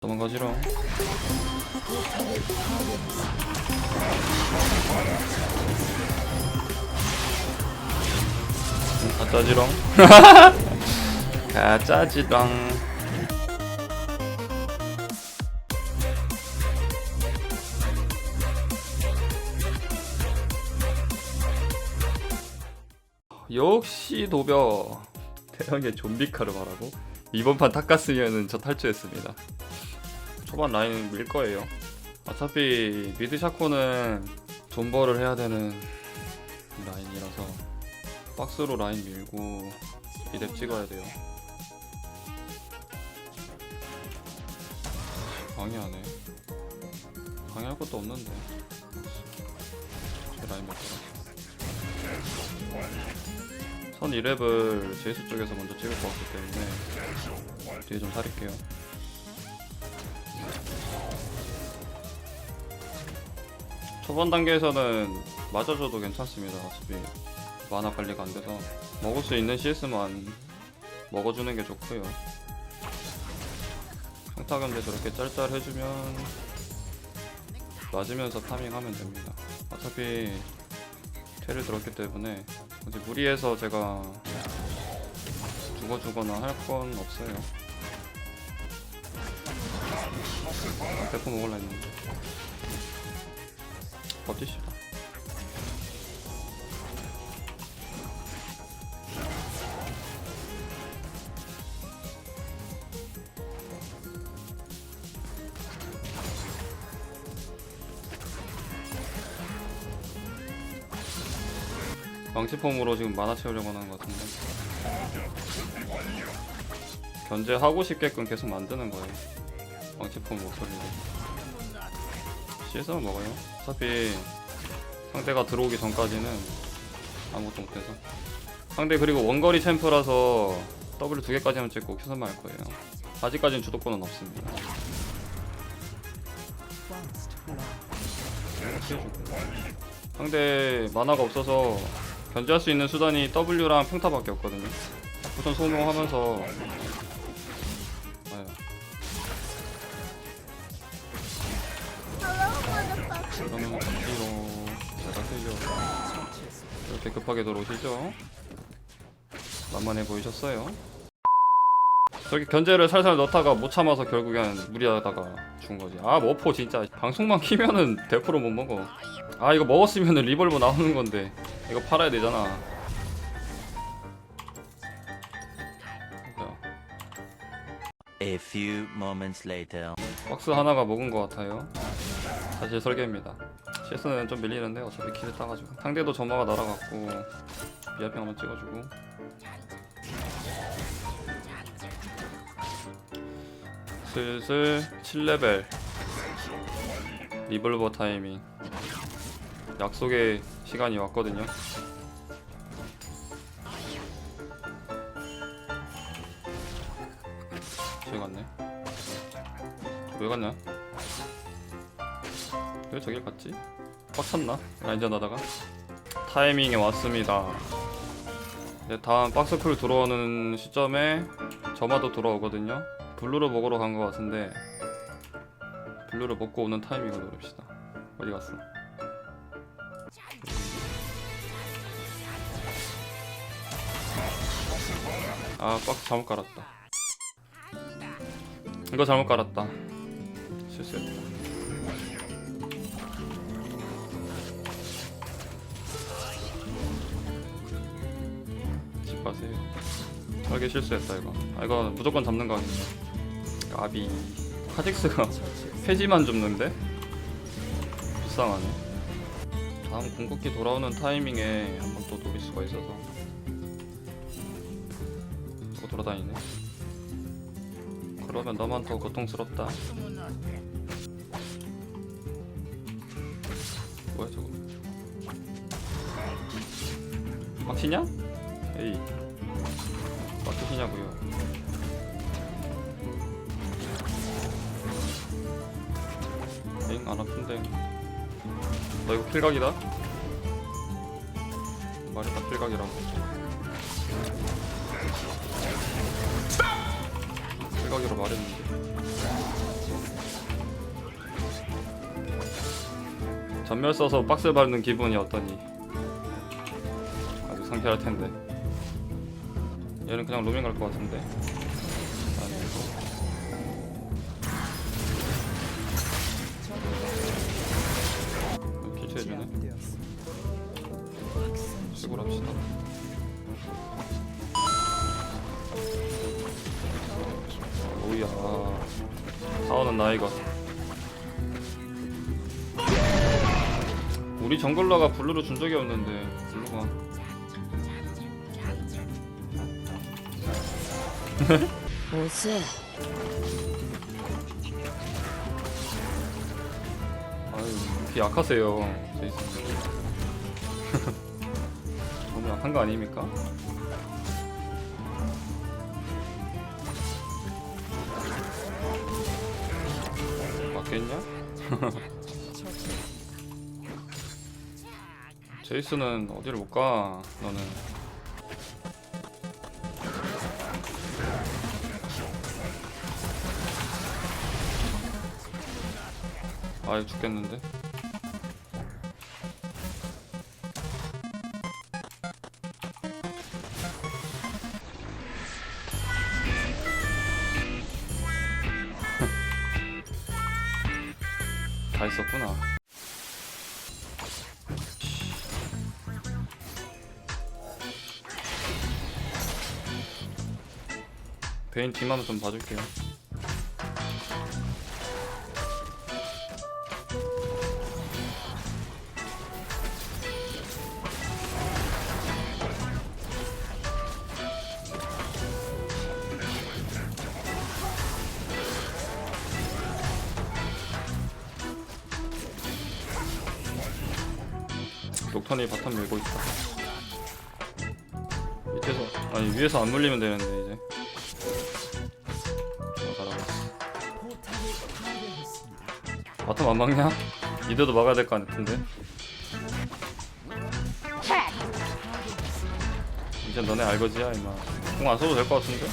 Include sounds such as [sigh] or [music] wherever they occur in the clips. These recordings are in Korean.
도망가지롱 음, 가짜지롱 [laughs] 가짜지롱 역시 도벼 태양의 좀비카를 말하고 이번 판 탁갔으면은 저 탈주했습니다 초반 라인 밀 거예요. 어차피 미드 샤코는 존버를 해야 되는 라인이라서 박스로 라인 밀고 이랩 찍어야 돼요. 방해하네. 방해할 것도 없는데. 제 라인. 선 2랩을 제이스 쪽에서 먼저 찍을 것 같기 때문에 뒤에 좀 사릴게요. 초반 단계에서는 맞아줘도 괜찮습니다. 어차피 만화 관리가 안 돼서 먹을 수 있는 CS만 먹어주는 게 좋고요. 평타 견제 저렇게 짤짤 해주면 맞으면서 타밍하면 됩니다. 어차피 퇴를 들었기 때문에 이제 무리해서 제가 죽어주거나 할 건 없어요. 대포 먹을라 했는데. 버티시다. 망치폼으로 지금 만화 채우려고 하는 것 같은데 견제하고 싶게끔 계속 만드는 거예요 망치폼 목소리로 CS만 먹어요. 어차피 상대가 들어오기 전까지는 아무것도 못해서. 상대 그리고 원거리 챔프라서 W 두 개까지만 찍고 큐선만 할 거예요. 아직까지는 주도권은 없습니다. 상대 만화가 없어서 견제할 수 있는 수단이 W랑 평타밖에 없거든요. 우선 소모하면서 그러면 뒤로 제가 쓰죠. 이렇게 급하게 들어오시죠? 만만해 보이셨어요? 저렇게 견제를 살살 넣다가 못 참아서 결국엔 무리하다가 죽은 거지. 아 머포 진짜 방송만 키면은 대포로 못 먹어. 아 이거 먹었으면은 리볼버 나오는 건데 이거 팔아야 되잖아. 자, A few moments later. 박스 하나가 먹은 것 같아요. 사실 설계입니다. CS는 좀 밀리는데 어차피 킬을 따가지고 상대도 점화가 날아갔고 미아평 한번 찍어주고 슬슬 7레벨 리볼버 타이밍 약속의 시간이 왔거든요. 저기 갔네. 왜 갔냐? 왜 저길 갔지? 빡쳤나? 라인전 하다가? 타이밍에 왔습니다. 네, 다음 박스쿨 들어오는 시점에 저마도 들어오거든요. 블루를 먹으러 간 것 같은데 블루를 먹고 오는 타이밍을 노립시다. 어디 갔어? 아 박스 잘못 깔았다. 이거 잘못 깔았다. 실수했다 가세요. 설계 실수했다 이거. 아 이거 무조건 잡는 거 아니야? 까비. 카직스가 [laughs] 폐지만 줍는데? 불쌍하네. 다음 궁극기 돌아오는 타이밍에 한번 또 노릴 수가 있어서. 저거 돌아다니네. 그러면 너만 더 고통스럽다. 뭐야 저거? 막히냐? 에이 뜻이냐고요? 엥? 안 아픈데. 나 이거 필각이다? 말했다 필각이라고 필각이라 말했는데. 전멸 써서 박스 밟는 기분이 어떠니? 아주 상쾌할 텐데. 얘는 그냥 로밍 갈 것 같은데. 기체해주네. 수굴합시다. 오야. 사오는 나이가. 우리 정글러가 블루를 준 적이 없는데 블루가 보세. 아유 이렇게 약하세요 제이슨 [laughs] 너무 약한 거 아닙니까? 맞겠냐? 제이슨은 어디를 못 가? 너는 아유 죽겠는데? [laughs] 다 있었구나. 베인 뒷만 좀 봐줄게요 녹턴이 바텀 밀고 있다. 밑에서 아니 위에서 안 물리면 되는데 이제. 있어. 바텀 안 막냐? 이대도 막아야 될것 같은데. 이제 너네 알거지야 임마. 공안 써도 될 것 같은데.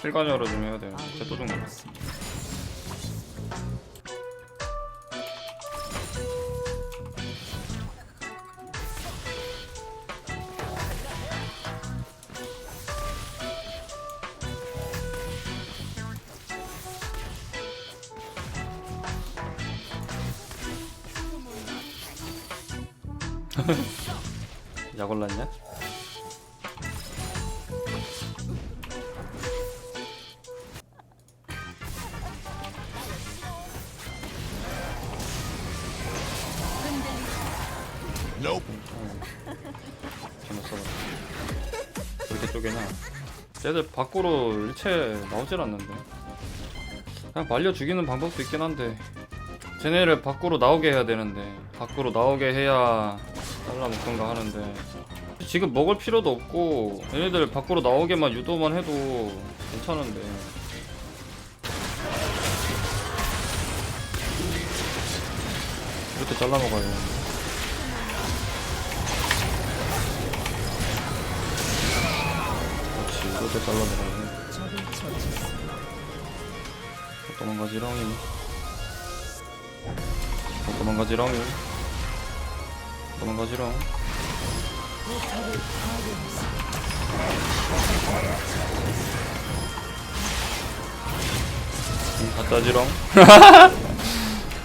실관여로 좀 해야 돼. 제또 좀. [laughs] 약 올랐냐? 잘못 써봤 왜 이렇게 쪼개냐? 쟤들 밖으로 일체 나오질 않는데. 그냥 말려 죽이는 방법도 있긴 한데. 쟤네를 밖으로 나오게 해야 되는데. 밖으로 나오게 해야 잘라먹던가 하는데. 지금 먹을 필요도 없고 얘네들 밖으로 나오게만 유도만 해도 괜찮은데. 이렇게 잘라먹어요. 이렇게 잘라먹어요. 도망가지렁이. 도망가지렁이 도망가지렁 음, 가짜지렁?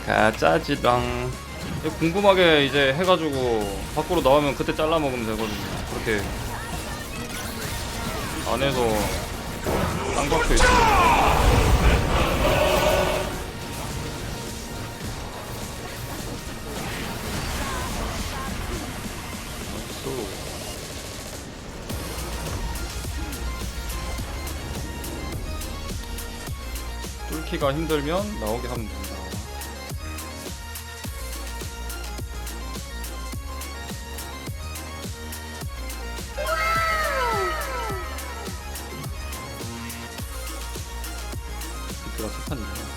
가짜지렁. [laughs] 이거 궁금하게 이제 해가지고 밖으로 나오면 그때 잘라 먹으면 되거든요. 그렇게 안에서 땅 박혀 있어 또 뚫기가 힘들면 나오게 하면 된다. 비트가 석탄이네.